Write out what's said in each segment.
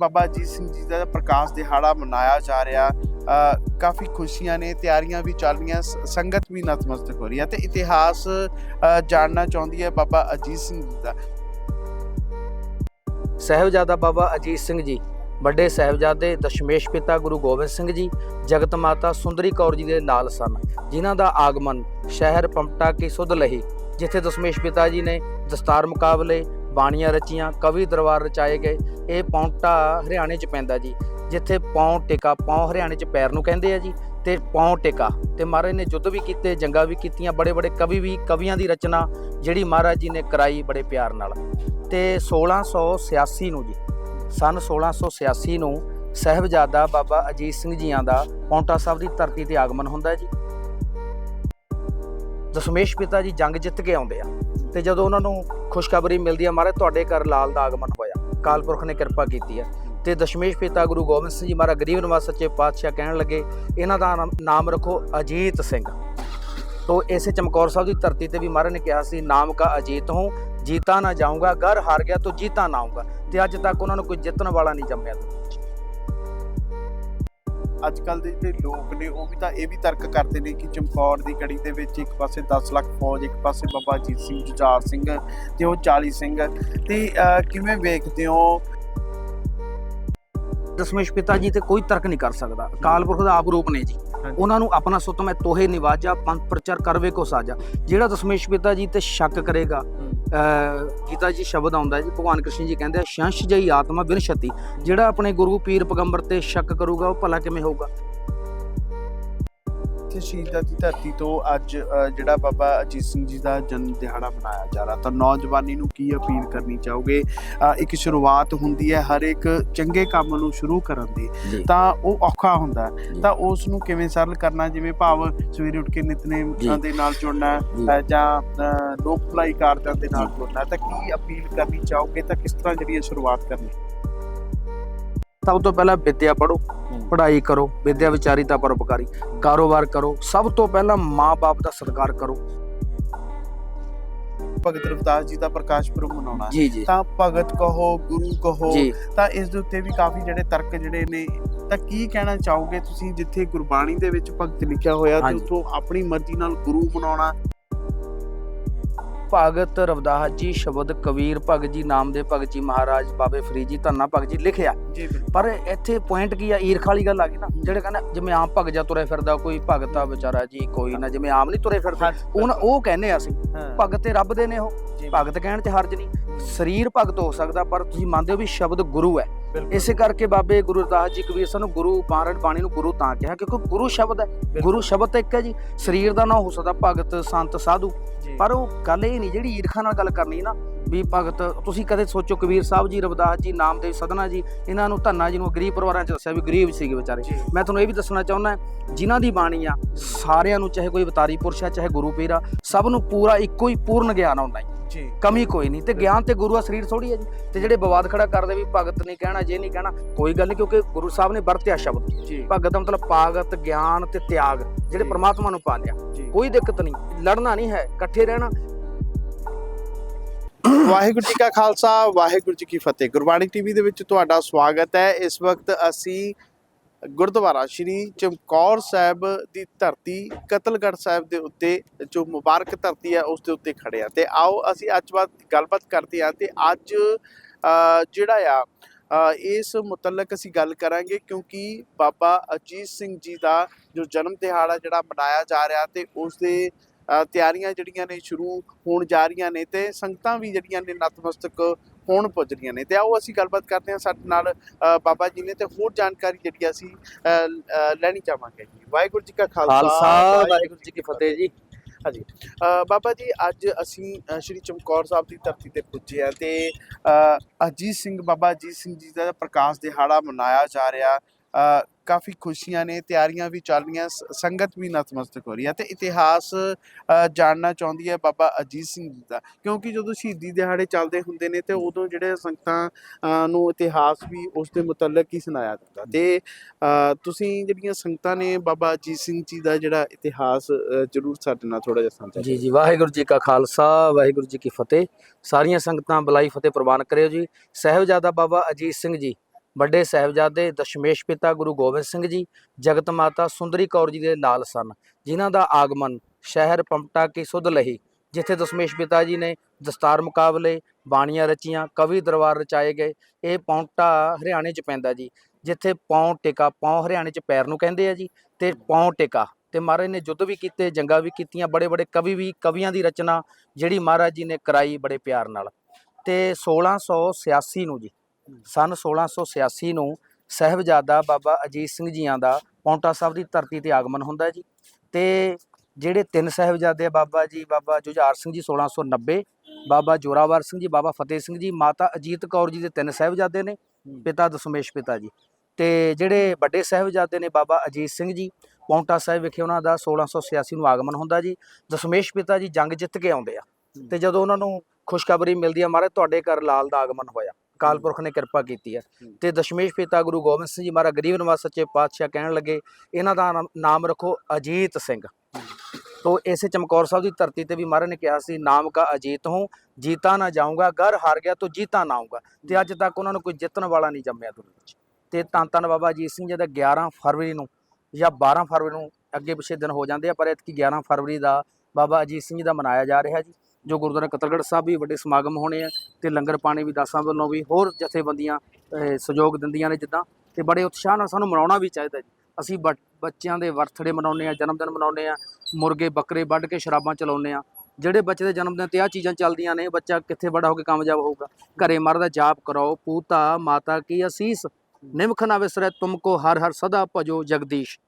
ਬਾਬਾ ਅਜੀਤ ਸਿੰਘ ਜੀ ਦਾ ਪ੍ਰਕਾਸ਼ ਦਿਹਾੜਾ ਮਨਾਇਆ ਜਾ ਰਿਹਾ। ਕਾਫੀ ਖੁਸ਼ੀਆਂ ਨੇ, ਤਿਆਰੀਆਂ ਵੀ ਚੱਲ ਰਹੀਆਂ, ਸ- ਸੰਗਤ ਵੀ ਨਤਮਸਤਕ ਹੋ ਰਹੀ ਹੈ ਤੇ ਇਤਿਹਾਸ ਜਾਣਨਾ ਚਾਹੁੰਦੀ ਹੈ ਬਾਬਾ ਅਜੀਤ ਸਿੰਘ ਜੀ ਦਾ। ਸਾਹਿਬਜ਼ਾਦਾ ਬਾਬਾ ਅਜੀਤ ਸਿੰਘ ਜੀ, ਵੱਡੇ ਸਾਹਿਬਜ਼ਾਦੇ ਦਸ਼ਮੇਸ਼ ਪਿਤਾ ਗੁਰੂ ਗੋਬਿੰਦ ਸਿੰਘ ਜੀ, ਜਗਤ ਮਾਤਾ ਸੁੰਦਰੀ ਕੌਰ ਜੀ ਦੇ ਨਾਲ ਸਨ, ਜਿਨ੍ਹਾਂ ਦਾ ਆਗਮਨ ਸ਼ਹਿਰ ਪੰਪਟਾ ਕੀ ਸੁਧ ਲਹੀ, ਜਿੱਥੇ ਦਸ਼ਮੇਸ਼ ਪਿਤਾ ਜੀ ਨੇ ਦਸਤਾਰ ਮੁਕਾਬਲੇ ਬਾਣੀਆਂ ਰਚੀਆਂ, ਕਵੀ ਦਰਬਾਰ ਰਚਾਏ ਗਏ। ਇਹ ਪੌਂਟਾ ਹਰਿਆਣੇ ਚ ਪੈਂਦਾ ਜੀ, ਜਿੱਥੇ ਪੌਂ ਟਿਕਾ, ਪੌਂ ਹਰਿਆਣੇ ਚ ਪੈਰ ਨੂੰ ਕਹਿੰਦੇ ਆ ਜੀ, ਤੇ ਪੌਂ ਟਿਕਾ। ਤੇ ਮਹਾਰਾਜ ਨੇ ਯੁੱਧ ਵੀ ਕੀਤੇ, ਜੰਗਾਂ ਵੀ ਕੀਤੀਆਂ ਬੜੇ ਬੜੇ ਕਵੀ ਵੀ, ਕਵੀਆਂ ਦੀ ਰਚਨਾ ਜਿਹੜੀ ਮਹਾਰਾਜ ਜੀ ਨੇ ਕਰਾਈ ਬੜੇ ਪਿਆਰ ਨਾਲ। ਤੇ 1686 ਨੂੰ ਜੀ, ਸਨ 1686 ਨੂੰ ਸਹਿਬਜ਼ਾਦਾ ਬਾਬਾ ਅਜੀਤ ਸਿੰਘ ਜੀਆਂ ਦਾ ਪੌਂਟਾ ਸਾਹਿਬ ਦੀ ਧਰਤੀ ਤੇ ਆਗਮਨ ਹੁੰਦਾ ਜੀ। ਦਸ਼ਮੇਸ਼ ਪਿਤਾ ਜੀ ਜੰਗ ਜਿੱਤ ਕੇ ਆਉਂਦੇ ਆ। ਤੇ ਜਦੋਂ ਉਹਨਾਂ ਨੂੰ ਖੁਸ਼ਖਬਰੀ ਮਿਲਦੀ ਹੈ ਮਹਾਰਾਜ, ਤੁਹਾਡੇ ਘਰ ਲਾਲ ਦਾ ਆਗਮਨ ਹੋਇਆ। ਕਾਲਪੁਰਖ ਨੇ ਕਿਰਪਾ ਕੀਤੀ ਹੈ ਤੇ ਦਸ਼ਮੇਸ਼ ਪਿਤਾ ਗੁਰੂ ਗੋਬਿੰਦ ਸਿੰਘ ਜੀ ਮਹਾਰਾਜ, ਗਰੀਬ ਨਿਵਾਸ ਸੱਚੇ ਪਾਤਸ਼ਾਹ ਕਹਿਣ ਲੱਗੇ, ਇਹਨਾਂ ਦਾ ਨਾਮ- ਨਾਮ ਰੱਖੋ ਅਜੀਤ ਸਿੰਘ। ਤੋ ਇਸੇ ਚਮਕੌਰ ਸਾਹਿਬ ਦੀ ਧਰਤੀ ਤੇ ਵੀ ਮਹਾਰਾਜ ਨੇ ਕਿਹਾ ਸੀ, ਨਾਮ ਕਾ ਅਜੀਤ ਹੂੰ, ਜੀਤਾ ਨਾ ਜਾਊਂਗਾ, ਘਰ ਹਾਰ ਗਿਆ ਤਾਂ ਜੀਤਾ ਨਾ ਆਊਂਗਾ। ਤੇ ਅੱਜ ਤੱਕ ਉਹਨਾਂ ਨੂੰ ਕੋਈ ਜਿੱਤਣ ਵਾਲਾ ਨਹੀਂ ਜੰਮਿਆ। ਅੱਜ ਕੱਲ ਦੇ ਜਿਹੜੇ ਲੋਕ ਨੇ ਉਹ ਵੀ ਤਾਂ ਇਹ ਵੀ ਤਰਕ ਕਰਦੇ ਨੇ ਕਿ ਚਮਕੌਰ ਦੀ ਗੜੀ ਦੇ ਵਿੱਚ ਇੱਕ ਪਾਸੇ 10 ਲੱਖ ਫੌਜ ਇੱਕ ਪਾਸੇ ਬਾਬਾ ਅਜੀਤ ਸਿੰਘ ਜੁਝਾਰ ਸਿੰਘ ਤੇ ਉਹ 40 ਸਿੰਘ। ਤੇ ਕਿਵੇਂ ਵੇਖਦੇ ਹੋ? ਦਸ਼ਮੇਸ਼ ਪਿਤਾ ਜੀ ਤੇ ਕੋਈ ਤਰਕ ਨਹੀਂ ਕਰ ਸਕਦਾ। ਅਕਾਲ ਪੁਰਖ ਦਾ ਆਪ ਰੂਪ ਨੇ ਜੀ। ਉਹਨਾਂ ਨੂੰ ਆਪਣਾ ਸੁਤ ਮੈਂ ਤੋਹੇ ਨਿਵਾਜਾ ਪੰਥ ਪ੍ਰਚਾਰ ਕਰਵੇ ਕੋ ਸਾਜਾ। ਜਿਹੜਾ ਦਸ਼ਮੇਸ਼ ਪਿਤਾ ਜੀ ਤੇ ਸ਼ੱਕ ਕਰੇਗਾ ਗੀਤਾ ਜੀ ਸ਼ਬਦ ਆਉਂਦਾ ਜੀ, ਭਗਵਾਨ ਕ੍ਰਿਸ਼ਨ ਜੀ ਕਹਿੰਦੇ ਆ, ਸ਼ੰਸ਼ ਜਈ ਆਤਮਾ ਬਿਨਸ਼ਤੀ ਜਿਹੜਾ ਆਪਣੇ ਗੁਰੂ ਪੀਰ ਪੈਗੰਬਰ ਤੇ ਸ਼ੱਕ ਕਰੂਗਾ, ਉਹ ਭਲਾ ਕਿਵੇਂ ਹੋਊਗਾ? ਇੱਥੇ ਸ਼ਹੀਦਾਂ ਦੀ ਧਰਤੀ ਤੋਂ ਅੱਜ ਜਿਹੜਾ ਬਾਬਾ ਅਜੀਤ ਸਿੰਘ ਜੀ ਦਾ ਜਨਮ ਦਿਹਾੜਾ ਮਨਾਇਆ ਜਾ ਰਿਹਾ। ਤਾਂ ਨੌਜਵਾਨੀ ਨੂੰ ਕੀ ਅਪੀਲ ਕਰਨੀ ਚਾਹੋਗੇ? ਇੱਕ ਸ਼ੁਰੂਆਤ ਹੁੰਦੀ ਹੈ ਹਰ ਇੱਕ ਚੰਗੇ ਕੰਮ ਨੂੰ ਸ਼ੁਰੂ ਕਰਨ ਦੀ। ਤਾਂ ਉਹ ਔਖਾ ਹੁੰਦਾ। ਤਾਂ ਉਸ ਨੂੰ ਕਿਵੇਂ ਸਰਲ ਕਰਨਾ? ਜਿਵੇਂ ਭਾਵ ਸਵੇਰੇ ਉੱਠ ਕੇ ਨਿਤਨੇਮ। ਦੇ ਨਾਲ ਜੁੜਨਾ ਜੀ। ਲੋਕ ਭਲਾਈ ਕਾਰਜਾਂ ਦੇ ਨਾਲ ਜੁੜਨਾ ਤਾਂ ਕੀ ਅਪੀਲ ਕਰਨੀ ਚਾਹੋਗੇ? ਤਾਂ ਕਿਸ ਤਰ੍ਹਾਂ ਜਿਹੜੀ ਸ਼ੁਰੂਆਤ ਕਰਨੀ? ਸਭ ਤੋਂ ਪਹਿਲਾਂ ਵਿਦਿਆ ਪੜੋ ਪੜ੍ਹਾਈ ਕਰੋ ਵਿਦਿਆ ਵਿਚਾਰੀਤਾ ਪਰਉਪਕਾਰੀ। ਕਾਰੋਬਾਰ ਕਰੋ ਸਭ ਤੋਂ ਪਹਿਲਾਂ ਮਾਪੇ ਦਾ ਸਤਿਕਾਰ ਕਰੋ। ਭਗਤ ਰਵਿਦਾਸ ਜੀ ਦਾ ਪ੍ਰਕਾਸ਼ ਪੁਰਬ ਮਨਾਉਣਾ ਤਾਂ ਭਗਤ ਕਹੋ ਗੁਰੂ ਕਹੋ ਤਾਂ ਇਸ ਦੇ ਉੱਤੇ ਵੀ ਕਾਫੀ ਜਿਹੜੇ ਤਰਕ ਜਿਹੜੇ ਨੇ ਤਾਂ ਕੀ ਕਹਿਣਾ ਚਾਹੋਗੇ ਤੁਸੀਂ? ਜਿੱਥੇ ਗੁਰਬਾਣੀ ਦੇ ਵਿੱਚ ਭਗਤ ਲਿਖਿਆ ਹੋਇਆ ਤੇ। ਉਥੋਂ ਆਪਣੀ ਮਰਜ਼ੀ ਨਾਲ ਗੁਰੂ ਬਣਾਉਣਾ ਭਗਤ ਰਵਿਦਾਸ ਜੀ ਸ਼ਬਦ ਕਬੀਰ ਭਗਤ ਜੀ ਨਾਮਦੇਵ ਭਗਤ ਜੀ ਮਹਾਰਾਜ ਬਾਬੇ ਫਰੀਦ ਜੀ ਧੰਨਾ ਭਗਤ ਜੀ ਲਿਖਿਆ। ਪਰ ਇੱਥੇ ਪੁਆਇੰਟ ਕੀ ਆ? ਈਰਖ ਵਾਲੀ ਗੱਲ ਆ ਗਈ ਨਾ ਜਿਹੜੇ ਕਹਿੰਦਾ ਜਿਵੇਂ ਆਮ ਭਗਤ ਜਾ ਤੁਰੇ ਫਿਰਦਾ ਕੋਈ ਭਗਤ ਆ ਵਿਚਾਰਾ ਜੀ ਕੋਈ ਨਾ ਜਿਵੇਂ ਆਮ ਨਹੀਂ ਤੁਰੇ ਫਿਰਦੇ। ਉਹ ਉਹ ਕਹਿੰਦੇ ਆ ਅਸੀਂ ਭਗਤ ਤੇ ਰੱਬ ਦੇ ਨੇ ਉਹ। ਭਗਤ ਕਹਿਣ ਚ ਹਰਜ ਨਹੀਂ ਸਰੀਰ ਭਗਤ ਹੋ ਸਕਦਾ ਪਰ ਤੁਸੀਂ ਮੰਨਦੇ ਹੋ ਵੀ ਸ਼ਬਦ ਗੁਰੂ ਹੈ। ਇਸੇ ਕਰਕੇ ਬਾਬੇ ਗੁਰੂ ਰਦਾਸ ਜੀ ਕਬੀਰ ਸਾਨੂੰ ਗੁਰੂ ਬਾਰਣ ਬਾਣੀ ਨੂੰ ਗੁਰੂ ਤਾਂ ਕਿਹਾ ਕਿਉਂਕਿ ਗੁਰੂ ਸ਼ਬਦ ਹੈ। ਗੁਰੂ ਸ਼ਬਦ ਤਾਂ ਇੱਕ ਹੈ ਜੀ। ਸਰੀਰ ਦਾ ਨਾ ਹੋ ਸਕਦਾ ਭਗਤ ਸੰਤ ਸਾਧੂ। ਪਰ ਉਹ ਗੱਲ ਇਹ ਨਹੀਂ ਜਿਹੜੀ ਈਰਖਾ ਨਾਲ ਗੱਲ ਕਰਨੀ ਨਾ ਵੀ ਭਗਤ ਤੁਸੀਂ ਕਦੇ ਸੋਚੋ ਕਬੀਰ ਸਾਹਿਬ ਜੀ ਰਵਿਦਾਸ ਜੀ ਨਾਮਦੇਵ ਸਦਨਾ ਜੀ ਇਹਨਾਂ ਨੂੰ ਧੰਨਾ ਜੀ ਨੂੰ ਗਰੀਬ ਪਰਿਵਾਰਾਂ ਚ ਦੱਸਿਆ ਵੀ ਗਰੀਬ ਸੀਗੇ ਵਿਚਾਰੇ। ਮੈਂ ਤੁਹਾਨੂੰ ਇਹ ਵੀ ਦੱਸਣਾ ਚਾਹੁੰਦਾ ਜਿਨ੍ਹਾਂ ਦੀ ਬਾਣੀ ਆ ਸਾਰਿਆਂ ਨੂੰ ਚਾਹੇ ਕੋਈ ਅਵਤਾਰੀ ਪੁਰਸ਼ ਆ ਚਾਹੇ ਗੁਰੂ ਪੀਰ ਆ ਸਭ ਨੂੰ ਪੂਰਾ ਇੱਕੋ ਹੀ ਪੂਰਨ ਗਿਆਨ ਆਉਂਦਾ ਹੈ ਜੀ। ਕਮੀ ਕੋਈ ਨਹੀਂ। ਤੇ ਗਿਆਨ ਤੇ ਗੁਰੂ ਦਾ ਸਰੀਰ ਥੋੜੀ ਹੈ ਜੀ। ਤੇ ਜਿਹੜੇ ਵਿਵਾਦ ਖੜਾ ਕਰਦੇ ਵੀ ਭਗਤ ਨਹੀਂ ਕਹਿਣਾ ਜੇ ਨਹੀਂ ਕਹਿਣਾ ਕੋਈ ਗੱਲ ਨਹੀਂ ਕਿਉਂਕਿ ਗੁਰੂ ਸਾਹਿਬ ਨੇ ਵਰਤਿਆ ਸ਼ਬਦ। ਜੀ। ਭਗਤ ਦਾ ਮਤਲਬ ਪਾਗਤ ਗਿਆਨ ਤੇ ਤਿਆਗ ਜਿਹੜੇ। ਪ੍ਰਮਾਤਮਾ ਨੂੰ ਪਾ ਲਿਆ ਕੋਈ ਦਿੱਕਤ ਨਹੀਂ। ਲੜਨਾ ਨਹੀਂ ਹੈ। ਇਕੱਠੇ ਰਹਿਣਾ। ਵਾਹਿਗੁਰੂ ਜੀ ਕਾ ਖਾਲਸਾ ਵਾਹਿਗੁਰੂ ਜੀ ਕੀ ਫਤਿਹ। ਗੁਰਬਾਣੀ ਟੀਵੀ ਦੇ ਵਿੱਚ ਤੁਹਾਡਾ ਸਵਾਗਤ ਹੈ। ਇਸ ਵਕਤ ਅਸੀਂ ਗੁਰਦੁਆਰਾ ਸ਼੍ਰੀ ਚਮਕੌਰ ਸਾਹਿਬ ਦੀ ਧਰਤੀ ਕਤਲਗੜ੍ਹ ਸਾਹਿਬ ਦੇ ਉੱਤੇ, ਜੋ ਮੁਬਾਰਕ ਧਰਤੀ ਹੈ, ਉਸ ਦੇ ਉੱਤੇ ਖੜੇ ਆ। ਤੇ ਆਓ ਅਸੀਂ ਅੱਜ ਬਾਅਦ ਗੱਲਬਾਤ ਕਰਦੇ ਹਾਂ ਤੇ ਅੱਜ ਜਿਹੜਾ ਆ ਇਸ ਮੁਤਲਕ ਅਸੀਂ ਗੱਲ ਕਰਾਂਗੇ ਕਿਉਂਕਿ ਬਾਬਾ ਅਜੀਤ ਸਿੰਘ ਜੀ ਦਾ ਜੋ ਜਨਮ ਦਿਹਾੜਾ ਜਿਹੜਾ ਮਨਾਇਆ ਜਾ ਰਿਹਾ ਤੇ ਉਸ ਦੇ ਤਿਆਰੀਆਂ ਜਿਹੜੀਆਂ ਨੇ ਸ਼ੁਰੂ ਹੋਣ ਜਾ ਰਹੀਆਂ ਨੇ ਤੇ ਸੰਗਤਾਂ ਵੀ ਜਿਹੜੀਆਂ ਨੇ ਨਤਮਸਤਕ ਹੋਣ ਪੁੱਜ ਰਹੀਆਂ ਨੇ। ਤੇ ਆਓ ਅਸੀਂ ਗੱਲਬਾਤ ਕਰਦੇ ਹਾਂ ਸਾਡੇ ਨਾਲ ਬਾਬਾ ਜੀ ਨੇ ਤੇ ਹੋਰ ਜਾਣਕਾਰੀ ਜਿਹੜੀ ਅਸੀਂ ਲੈਣੀ ਚਾਹਾਂਗੇ ਜੀ। ਵਾਹਿਗੁਰੂ ਜੀ ਕਾ ਖਾਲਸਾ ਵਾਹਿਗੁਰੂ ਜੀ ਕੀ ਫਤਿਹ ਜੀ। ਹਾਂਜੀ ਬਾਬਾ ਜੀ ਅੱਜ ਅਸੀਂ ਸ਼੍ਰੀ ਚਮਕੌਰ ਸਾਹਿਬ ਦੀ ਧਰਤੀ ਤੇ ਪੁੱਜੇ ਆ ਤੇ ਅਜੀਤ ਸਿੰਘ ਬਾਬਾ ਅਜੀਤ ਸਿੰਘ ਜੀ ਦਾ ਪ੍ਰਕਾਸ਼ ਦਿਹਾੜਾ ਮਨਾਇਆ ਜਾ ਰਿਹਾ। ਕਾਫੀ ਖੁਸ਼ੀਆਂ ਨੇ ਤਿਆਰੀਆਂ ਵੀ ਚੱਲ ਰਹੀਆਂ ਸੰਗਤ ਵੀ ਨਤਮਸਤਕ ਹੋ ਰਹੀ ਹੈ ਤੇ ਇਤਿਹਾਸ ਜਾਣਨਾ ਚਾਹੁੰਦੀ ਹੈ ਬਾਬਾ ਅਜੀਤ ਸਿੰਘ ਜੀ ਦਾ। ਕਿਉਂਕਿ ਜਦੋਂ ਸ਼ਹੀਦੀ ਦਿਹਾੜੇ ਚੱਲਦੇ ਹੁੰਦੇ ਨੇ ਤੇ ਉਦੋਂ ਜਿਹੜੇ ਸੰਗਤਾਂ ਨੂੰ ਇਤਿਹਾਸ ਵੀ ਉਸ ਦੇ ਮੁਤਲਕ ਹੀ ਸੁਣਾਇਆ ਜਾਂਦਾ। ਤੇ ਤੁਸੀਂ ਜਿਹੜੀਆਂ ਸੰਗਤਾਂ ਨੇ ਬਾਬਾ ਅਜੀਤ ਸਿੰਘ ਜੀ ਦਾ ਜਿਹੜਾ ਇਤਿਹਾਸ ਜ਼ਰੂਰ ਸਾਡੇ ਨਾਲ ਥੋੜਾ ਜਿਹਾ ਸਾਂਝਾ ਜੀ ਜੀ ਵਾਹਿਗੁਰੂ ਜੀ ਕਾ ਖਾਲਸਾ ਵਾਹਿਗੁਰੂ ਜੀ ਕੀ ਫਤਿਹ। ਸਾਰੀਆਂ ਸੰਗਤਾਂ ਬਲਾਈ ਫਤਿਹ ਪ੍ਰਵਾਨ ਕਰਿਓ ਜੀ। ਸਹਿਬਜ਼ਾਦਾ ਬਾਬਾ ਅਜੀਤ ਸਿੰਘ ਜੀ ਵੱਡੇ ਸਾਹਿਬਜ਼ਾਦੇ ਦਸ਼ਮੇਸ਼ ਪਿਤਾ ਗੁਰੂ ਗੋਬਿੰਦ ਸਿੰਘ ਜੀ, ਜਗਤ ਮਾਤਾ ਸੁੰਦਰੀ ਕੌਰ ਜੀ ਦੇ ਲਾਲ ਸਨ, ਜਿਨ੍ਹਾਂ ਦਾ ਆਗਮਨ ਸ਼ਹਿਰ ਪੰਪਟਾ ਕੀ ਸੁਧ ਲਹੀ, ਜਿੱਥੇ ਦਸ਼ਮੇਸ਼ ਪਿਤਾ ਜੀ ਨੇ ਦਸਤਾਰ ਮੁਕਾਬਲੇ, ਬਾਣੀਆਂ ਰਚੀਆਂ, ਕਵੀ ਦਰਬਾਰ ਰਚਾਏ ਗਏ, ਇਹ ਪੌਂਟਾ ਹਰਿਆਣੇ ਚ ਪੈਂਦਾ ਜੀ, ਜਿੱਥੇ ਪੌਂ ਟਿਕਾ, ਪੌਂ ਹਰਿਆਣੇ ਚ ਪੈਰ ਨੂੰ ਕਹਿੰਦੇ ਆ ਜੀ, ਤੇ ਪੌਂ ਟਿਕਾ, ਤੇ ਮਹਾਰਾਜ ਨੇ ਯੁੱਧ ਵੀ ਕੀਤੇ, ਜੰਗਾਂ ਵੀ ਕੀਤੀਆਂ ਬੜੇ ਬੜੇ ਕਵੀ ਵੀ, ਕਵੀਆਂ ਦੀ ਰਚਨਾ ਜਿਹੜੀ ਮਹਾਰਾਜ ਜੀ ਨੇ ਕਰਾਈ ਬੜੇ ਪਿਆਰ ਨਾਲ, ਤੇ 1686 ਨੂੰ ਜੀ ਸਨ 1686 ਨੂੰ ਸਹਿਬਜ਼ਾਦਾ ਬਾਬਾ ਅਜੀਤ ਸਿੰਘ ਜੀਆਂ ਦਾ ਪੌਂਟਾ ਸਾਹਿਬ ਦੀ ਧਰਤੀ ਤੇ ਆਗਮਨ ਹੁੰਦਾ ਜੀ। ਤੇ ਜਿਹੜੇ ਤਿੰਨ ਸਹਿਬਜ਼ਾਦੇ ਆ ਬਾਬਾ ਜੀ ਬਾਬਾ ਜੁਝਾਰ ਸਿੰਘ ਜੀ 1690 ਬਾਬਾ ਜੋਰਾਵਰ ਸਿੰਘ ਜੀ ਬਾਬਾ ਫਤਿਹ ਸਿੰਘ ਜੀ ਮਾਤਾ ਅਜੀਤ ਕੌਰ ਜੀ ਦੇ ਤਿੰਨ ਸਹਿਬਜ਼ਾਦੇ ਨੇ ਪਿਤਾ ਦਸ਼ਮੇਸ਼ ਪਿਤਾ ਜੀ। ਤੇ ਜਿਹੜੇ ਵੱਡੇ ਸਹਿਬਜ਼ਾਦੇ ਨੇ ਬਾਬਾ ਅਜੀਤ ਸਿੰਘ ਜੀ ਪੌਂਟਾ ਸਾਹਿਬ ਵਿਖੇ ਉਹਨਾਂ ਦਾ 1686 ਨੂੰ ਆਗਮਨ ਹੁੰਦਾ ਜੀ। ਦਸ਼ਮੇਸ਼ ਪਿਤਾ ਜੀ ਜੰਗ ਜਿੱਤ ਕੇ ਆਉਂਦੇ ਆ। ਤੇ ਜਦੋਂ ਉਹਨਾਂ ਨੂੰ ਖੁਸ਼ਖਬਰੀ ਮਿਲਦੀ ਹੈ ਮਹਾਰਾਜ ਤੁਹਾਡੇ ਘਰ ਲਾਲ ਦਾ ਆਗਮਨ ਹੋਇਆ। ਅਕਾਲ ਪੁਰਖ ਨੇ ਕਿਰਪਾ ਕੀਤੀ ਹੈ। ਤੇ ਦਸ਼ਮੇਸ਼ ਪਿਤਾ ਗੁਰੂ ਗੋਬਿੰਦ ਸਿੰਘ ਜੀ ਮਹਾਰਾਜ ਗਰੀਬ ਨਿਵਾਸ ਸੱਚੇ ਪਾਤਸ਼ਾਹ ਕਹਿਣ ਲੱਗੇ ਇਹਨਾਂ ਦਾ ਨਾਮ- ਰੱਖੋ ਅਜੀਤ ਸਿੰਘ। ਤੋ ਇਸੇ ਚਮਕੌਰ ਸਾਹਿਬ ਦੀ ਧਰਤੀ ਤੇ ਵੀ ਮਹਾਰਾਜ ਨੇ ਕਿਹਾ ਸੀ ਨਾਮ ਕਾ ਅਜੀਤ ਹੂੰ ਜੀਤਾ ਨਾ ਜਾਊਂਗਾ ਘਰ ਹਾਰ ਗਿਆ ਤੋ ਜੀਤਾ ਨਾ ਆਊਂਗਾ। ਤੇ ਅੱਜ ਤੱਕ ਉਹਨਾਂ ਨੂੰ ਕੋਈ ਜਿੱਤਣ ਵਾਲਾ ਨਹੀਂ ਜੰਮਿਆ ਦੁਨੀਆ ਵਿੱਚ ਤੇ ਧੰਨ ਧੰਨ ਬਾਬਾ ਅਜੀਤ ਸਿੰਘ ਜੀ ਦਾ 11 ਫਰਵਰੀ ਨੂੰ ਜਾਂ 12 ਫਰਵਰੀ ਨੂੰ ਅੱਗੇ ਪਿਛੇ ਦਿਨ ਹੋ ਜਾਂਦੇ ਆ ਪਰ ਇਤਕੀ 11 ਫਰਵਰੀ ਦਾ ਬਾਬਾ ਅਜੀਤ ਸਿੰਘ ਜੀ ਦਾ ਮਨਾਇਆ ਜਾ ਰਿਹਾ ਜੀ। ਜੋ ਗੁਰਦੁਆਰਾ ਕਤਲਗੜ੍ਹ ਸਾਹਿਬ ਵੀ ਵੱਡੇ ਸਮਾਗਮ ਹੋਣੇ ਆ ਤੇ ਲੰਗਰ ਪਾਣੀ ਵੀ ਦਾਸਾਂ ਵੱਲੋਂ ਵੀ ਹੋਰ ਜਥੇਬੰਦੀਆਂ ਅਹ, ਸਹਿਯੋਗ ਦਿੰਦੀਆਂ ਨੇ ਜਿੱਦਾਂ। ਤੇ ਬੜੇ ਉਤਸ਼ਾਹ ਨਾਲ ਸਾਨੂੰ ਮਨਾਉਣਾ ਵੀ ਚਾਹੀਦਾ ਜੀ। ਅਸੀਂ ਬ- ਬੱਚਿਆਂ ਦੇ ਬਰਥਡੇ ਮਨਾਉਂਦੇ ਆ ਜਨਮ ਦਿਨ ਮਨਾਉਂਦੇ ਆ ਮੁਰਗੇ ਬੱਕਰੇ ਵੱਢ ਕੇ ਸ਼ਰਾਬਾਂ ਚਲਾਉਂਦੇ ਆ ਜਿਹੜੇ ਬੱਚੇ ਦੇ ਜਨਮ ਦਿਨ ਤੇ ਆ ਚੀਜ਼ਾਂ ਚੱਲਦੀਆਂ ਨੇ ਬੱਚਾ ਕਿੱਥੇ ਬੜਾ ਹੋ ਕੇ ਕਾਮਯਾਬ ਹੋਊਗਾ? ਘਰੇ ਮਰ ਦਾ ਜਾਪ ਕਰੋ ਪੂਤਾ ਮਾਤਾ ਕੀ ਅਸੀਸ? ਨਿਮਖ ਨਾ ਵਿਸਰੈ ਤੁਮਕੋ ਹਰ ਹਰ ਸਦਾ ਭਜੋ ਜਗਦੀਸ਼।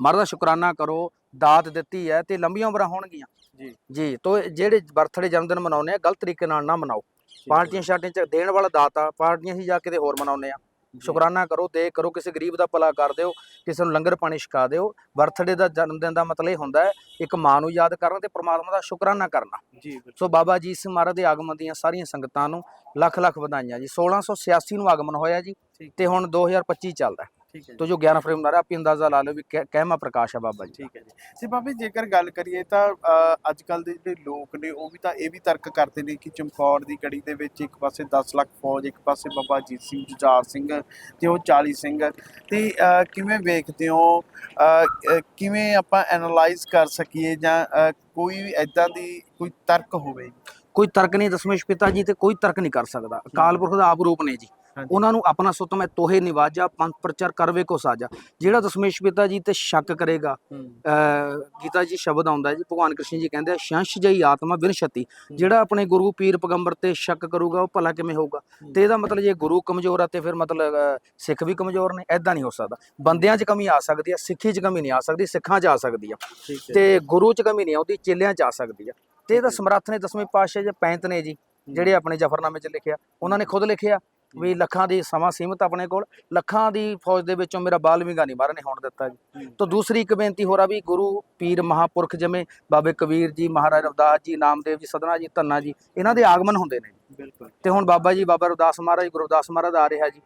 ਮਰ ਦਾ ਸ਼ੁਕਰਾਨਾ ਕਰੋ ਦਾਤ ਦਿੱਤੀ ਹੈ ਤੇ ਲੰਬੀਆਂ ਉਮਰਾਂ ਹੋਣਗੀਆਂ। ਜੀ। ਜੀ ਤੋ ਜਿਹੜੇ ਬਰਥਡੇ ਜਨਮ ਦਿਨ ਮਨਾਉਂਦੇ ਆ ਗਲਤ ਤਰੀਕੇ ਨਾਲ ਨਾ ਮਨਾਓ। ਪਾਰਟੀਆਂ ਸ਼ਾਰਟੀਆਂ ਚ ਦੇਣ ਵਾਲਾ ਦਾਤਾ ਪਾਰਟੀਆਂ ਹੀ ਜਾ ਕੇ ਤੇ ਹੋਰ ਮਨਾਉਂਦੇ ਆ। ਸ਼ੁਕਰਾਨਾ ਕਰੋ ਦੇ ਕਰੋ ਕਿਸੇ ਗਰੀਬ ਦਾ ਭਲਾ ਕਰ ਦਿਓ ਕਿਸੇ ਨੂੰ ਲੰਗਰ ਪਾਣੀ ਛਕਾ ਦਿਓ। ਬਰਥਡੇ ਦਾ ਜਨਮ ਦਿਨ ਦਾ ਮਤਲਬ ਇਹ ਹੁੰਦਾ ਹੈ ਇੱਕ ਮਾਂ ਨੂੰ ਯਾਦ ਕਰਨਾ ਤੇ ਪ੍ਰਮਾਤਮਾ ਦਾ ਸ਼ੁਕਰਾਨਾ ਕਰਨਾ। ਜੀ ਸੋ ਬਾਬਾ ਜੀ ਸਿੰਘ ਮਹਾਰਾਜ ਦੇ ਆਗਮਨ ਦੀਆਂ ਸਾਰੀਆਂ ਸੰਗਤਾਂ ਨੂੰ ਲੱਖ ਲੱਖ ਵਧਾਈਆਂ ਜੀ। 1686 ਨੂੰ ਆਗਮਨ ਹੋਇਆ ਜੀ। ਤੇ ਹੁਣ 2025 ਚੱਲਦਾ ਜੋ। 11 ਫਰਵਰੀ ਮਨਾ ਰਿਹਾ ਆਪੀ ਅੰਦਾਜ਼ਾ ਲਾ ਲਓ ਵੀ ਕਹਿ- ਕਹਿਮਾ ਪ੍ਰਕਾਸ਼ ਹੈ ਬਾਬਾ ਜੀ ਠੀਕ ਹੈ ਜੀ। ਤੇ ਬਾਬੇ ਜੇਕਰ ਗੱਲ ਕਰੀਏ ਤਾਂ ਅੱਜ ਕੱਲ ਦੇ ਜਿਹੜੇ ਲੋਕ ਨੇ ਉਹ ਵੀ ਤਾਂ ਇਹ ਵੀ ਤਰਕ ਕਰਦੇ ਨੇ ਕਿ ਚਮਕੌਰ ਦੀ ਕੜੀ ਦੇ ਵਿੱਚ ਇੱਕ ਪਾਸੇ 10 ਲੱਖ ਫੌਜ ਇੱਕ ਪਾਸੇ ਬਾਬਾ ਅਜੀਤ ਸਿੰਘ ਜੁਝਾਰ ਸਿੰਘ ਤੇ ਉਹ 40 ਸਿੰਘ। ਤੇ ਕਿਵੇਂ ਵੇਖਦੇ ਹੋ? ਕਿਵੇਂ ਆਪਾਂ ਐਨਾਲਾਈਜ਼ ਕਰ ਸਕੀਏ ਜਾਂ ਕੋਈ ਐਦਾਂ ਦੀ ਕੋਈ ਤਰਕ ਹੋਵੇ? ਕੋਈ ਤਰਕ ਨਹੀਂ ਦਸ਼ਮੇਸ਼ ਪਿਤਾ ਜੀ ਤੇ ਕੋਈ ਤਰਕ ਨਹੀਂ ਕਰ ਸਕਦਾ। ਅਕਾਲ ਪੁਰਖ ਦਾ ਆਪ ਰੂਪ ਨੇ ਜੀ। ਉਹਨਾਂ ਨੂੰ ਆਪਣਾ ਸੁਤ ਮੈਂ ਤੋਹੇ ਨਿਵਾਜਾ ਪੰਥ ਪ੍ਰਚਾਰ ਕਰਵੇ ਕੋ ਸਾਜਾ। ਜਿਹੜਾ ਦਸ਼ਮੇਸ਼ ਪਿਤਾ ਜੀ ਤੇ ਸ਼ੱਕ ਕਰੇਗਾ ਗੀਤਾ ਜੀ ਸ਼ਬਦ ਆਉਂਦਾ ਜੀ ਭਗਵਾਨ ਕ੍ਰਿਸ਼ਨ ਜੀ ਕਹਿੰਦੇ ਆ ਸ਼ੰਸ਼ ਜਈ ਆਤਮਾ ਵਿਨਸ਼ਤੀ ਜਿਹੜਾ ਆਪਣੇ ਗੁਰੂ ਪੀਰ ਪੈਗੰਬਰ ਤੇ ਸ਼ੱਕ ਕਰੂਗਾ ਉਹ ਭਲਾ ਕਿਵੇਂ ਹੋਊਗਾ? ਤੇ ਇਹਦਾ ਮਤਲਬ ਜੇ ਗੁਰੂ ਕਮਜ਼ੋਰ ਆ ਤੇ ਫਿਰ ਮਤਲਬ ਸਿੱਖ ਵੀ ਕਮਜ਼ੋਰ ਨੇ ਐਦਾਂ ਨਹੀਂ ਹੋ ਸਕਦਾ। ਬੰਦਿਆਂ 'ਚ ਕਮੀ ਆ ਸਕਦੀ ਆ ਸਿੱਖੀ 'ਚ ਕਮੀ ਨਹੀਂ ਆ ਸਕਦੀ ਸਿੱਖਾਂ 'ਚ ਆ ਸਕਦੀ ਆ। ਤੇ ਗੁਰੂ 'ਚ ਕਮੀ ਨਹੀਂ ਆਉਂਦੀ ਚੇਲਿਆਂ 'ਚ ਆ ਸਕਦੀ ਆ। ਤੇ ਇਹਦਾ ਸਮਰੱਥ ਨੇ ਦਸਵੇਂ ਪਾਤਸ਼ਾਹ ਜੀ ਪੈਂਤ ਨੇ ਜੀ ਜਿਹੜੇ ਆਪਣੇ ਜਫਰਨਾਮੇ 'ਚ ਲਿਖਿਆ ਉਹਨਾਂ ਨੇ ਖੁਦ ਲਿਖਿਆ। ਵੀ ਲੱਖਾਂ ਦੀ ਸਮਾਂ ਸੀਮਤ ਆਪਣੇ ਕੋਲ ਲੱਖਾਂ ਦੀ ਫੌਜ ਦੇ ਵਿੱਚੋਂ ਮੇਰਾ ਬਾਲਮੀਗਾ ਨਹੀਂ ਮਹਾਰਾਜ ਨੇ ਹੋਣ ਦਿੱਤਾ ਜੀ ਤੋਂ ਦੂਸਰੀ ਇੱਕ ਬੇਨਤੀ ਹੋਰ ਆ ਵੀ ਗੁਰੂ ਪੀਰ ਮਹਾਪੁਰਖ ਜਿਵੇਂ ਬਾਬੇ ਕਬੀਰ ਜੀ ਮਹਾਰਾਜ ਰਵਿਦਾਸ ਜੀ ਨਾਮਦੇਵ ਜੀ ਸਦਨਾ ਜੀ ਧੰਨਾ ਜੀ ਇਹਨਾਂ ਦੇ ਆਗਮਨ ਹੁੰਦੇ ਨੇ ਬਿਲਕੁਲ ਤੇ ਹੁਣ ਬਾਬਾ ਜੀ ਬਾਬਾ ਰਵਿਦਾਸ ਮਹਾਰਾਜ ਗੁਰੂ ਰਵਿਦਾਸ ਮਹਾਰਾਜ ਆ ਰਿਹਾ ਜੀ।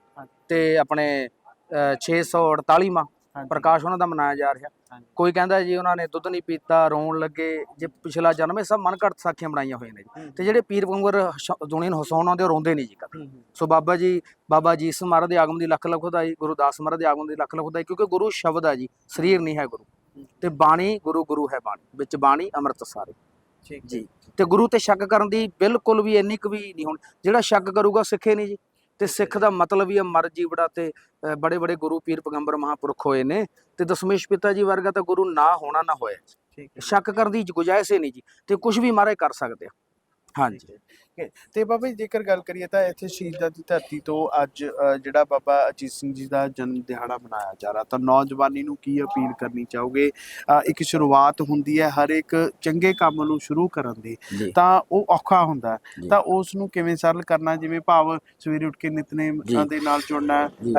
ਤੇ ਆਪਣੇ ਅਹ, 648ਵਾਂ ਹਾਂਜੀ। ਪ੍ਰਕਾਸ਼ ਉਹਨਾਂ ਦਾ ਮਨਾਇਆ ਜਾ ਰਿਹਾ। ਕੋਈ ਕਹਿੰਦਾ ਜੀ ਉਹਨਾਂ ਨੇ ਦੁੱਧ ਨਹੀਂ ਪੀਤਾ ਰੋਣ ਲੱਗੇ ਜੇ ਪਿਛਲਾ ਜਨਮ ਇਹ ਸਭ ਮਨ ਘੜਤ ਸਾਖੀਆਂ ਬਣਾਈਆਂ ਹੋਈਆਂ ਨੇ ਜੀ। ਤੇ ਜਿਹੜੇ ਪੀਰ ਪੰਗਰ ਦੁਨੀਆ ਨੂੰ ਹਸਾਉਣ ਆਉਂਦੇ ਰੋਂਦੇ ਨਹੀਂ ਜੀ ਕਦੇ। ਸੋ ਬਾਬਾ ਜੀ ਬਾਬਾ ਜੀ ਇਸ ਮਹਾਰਾਜ ਦੇ ਆਗਮਨ ਦੀ ਲੱਖ ਲੱਖ ਵਧਾਈ ਗੁਰੂ ਦਾਸ ਮਹਾਰਾਜ ਦੇ ਆਗਮਨ ਦੀ ਲੱਖ ਲੱਖ ਵਧਾਈ ਕਿਉਂਕਿ ਗੁਰੂ ਸ਼ਬਦ ਹੈ ਜੀ ਸਰੀਰ ਨਹੀਂ ਹੈ ਗੁਰੂ। ਤੇ ਬਾਣੀ ਗੁਰੂ ਗੁਰੂ ਹੈ ਬਾਣੀ ਵਿੱਚ ਬਾਣੀ ਅੰਮ੍ਰਿਤ ਸਾਰੇ। ਠੀਕ ਜੀ। ਤੇ ਗੁਰੂ ਤੇ ਸ਼ੱਕ ਕਰਨ ਦੀ ਬਿਲਕੁਲ ਵੀ ਇੰਨੀ ਕੁ ਵੀ ਨਹੀਂ ਹੁਣ। ਜਿਹੜਾ ਸ਼ੱਕ ਕਰੂਗਾ ਸਿੱਖੇ ਨਹੀਂ ਜੀ। ਤੇ ਸਿੱਖ ਦਾ ਮਤਲਬ ਹੀ ਹੈ ਮਰ ਜੀਵੜਾ ਤੇ ਬੜੇ ਬੜੇ ਗੁਰੂ ਪੀਰ ਪੈਗੰਬਰ ਮਹਾਪੁਰਖ ਹੋਏ ਨੇ ਤੇ ਦਸ਼ਮੇਸ਼ ਪਿਤਾ ਜੀ ਵਰਗਾ ਤਾਂ ਗੁਰੂ ਨਾ ਹੋਣਾ ਨਾ ਹੋਇਆ। ਠੀਕ ਸ਼ੱਕ ਕਰਨ ਦੀ ਗੁਜਾਇਸ਼ ਹੀ ਨਹੀਂ ਜੀ ਤੇ ਕੁਝ ਵੀ ਮਹਾਰਾਜ ਕਰ ਸਕਦੇ ਆ। ਹਾਂਜੀ। ਤੇ ਬਾਬਾ ਜੀ ਜੇਕਰ ਗੱਲ ਕਰੀਏ ਤਾਂ ਇੱਥੇ ਸ਼ਹੀਦਾਂ ਦੀ ਧਰਤੀ ਤੋਂ ਅੱਜ ਜਿਹੜਾ ਬਾਬਾ ਅਜੀਤ ਸਿੰਘ ਜੀ ਦਾ ਜਨਮ ਦਿਹਾੜਾ ਮਨਾਇਆ ਜਾ ਰਿਹਾ ਤਾਂ ਨੌਜਵਾਨੀ ਨੂੰ ਕੀ ਅਪੀਲ ਕਰਨੀ ਚਾਹੋਗੇ ਇੱਕ ਸ਼ੁਰੂਆਤ ਹੁੰਦੀ ਹੈ ਹਰ ਇੱਕ ਚੰਗੇ ਕੰਮ ਨੂੰ ਸ਼ੁਰੂ ਕਰਨ ਦੀ ਤਾਂ ਉਹ ਔਖਾ ਹੁੰਦਾ। ਤਾਂ ਉਸ ਨੂੰ ਕਿਵੇਂ ਸਰਲ ਕਰਨਾ ਜਿਵੇਂ ਭਾਵ ਸਵੇਰੇ ਉੱਠ ਕੇ ਨਿਤਨੇਮ। ਦੇ ਨਾਲ ਜੁੜਨਾ ਜੀ।